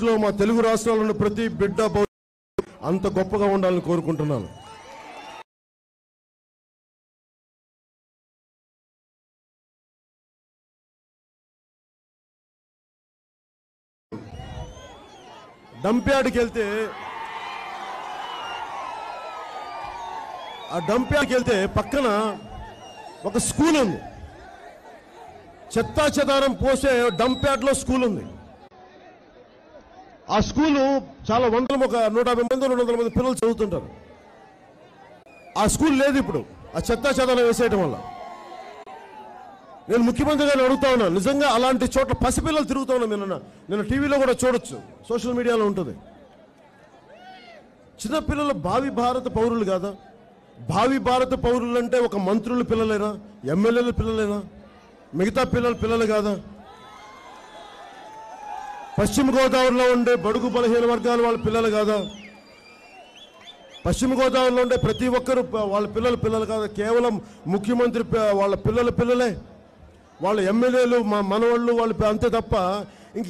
ఆంధ్రప్రదేశ్లో మా తెలుగు రాష్ట్రాల్లో ప్రతి బిడ్డ అంత గొప్పగా ఉండాలని కోరుకుంటున్నాను. డంప్యార్డ్కి వెళ్తే ఆ డంప్యార్డ్కి వెళ్తే పక్కన ఒక స్కూల్ ఉంది చెత్తా చెదారం పోసే డంప్యార్డ్లో స్కూల్ ఉంది ఆ స్కూలు చాలా వందల ఒక నూట యాభై మంది రెండు వందల మంది పిల్లలు చదువుతుంటారు. ఆ స్కూల్ లేదు ఇప్పుడు. ఆ చెత్త చెదలు వేసేయటం వల్ల. నేను ముఖ్యమంత్రి గారిని అడుగుతా ఉన్నాను నిజంగా అలాంటి చోట్ల పసిపిల్లలు తిరుగుతా ఉన్నాను నిన్న నిన్న టీవీలో కూడా చూడొచ్చు. సోషల్ మీడియాలో ఉంటుంది. చిన్నపిల్లలు భావి భారత పౌరులు కాదా? భావి భారత పౌరులు అంటే ఒక మంత్రుల పిల్లలేనా? ఎమ్మెల్యేల పిల్లలేనా? మిగతా పిల్లల పిల్లలు కాదా? పశ్చిమ గోదావరిలో ఉండే బడుగు బలహీన వర్గాలు వాళ్ళ పిల్లలు కాదా? పశ్చిమ గోదావరిలో ఉండే ప్రతి ఒక్కరు వాళ్ళ పిల్లల పిల్లలు కాదు? కేవలం ముఖ్యమంత్రి వాళ్ళ పిల్లల పిల్లలే. వాళ్ళ ఎమ్మెల్యేలు మా మనవాళ్ళు వాళ్ళు అంతే తప్ప ఇంక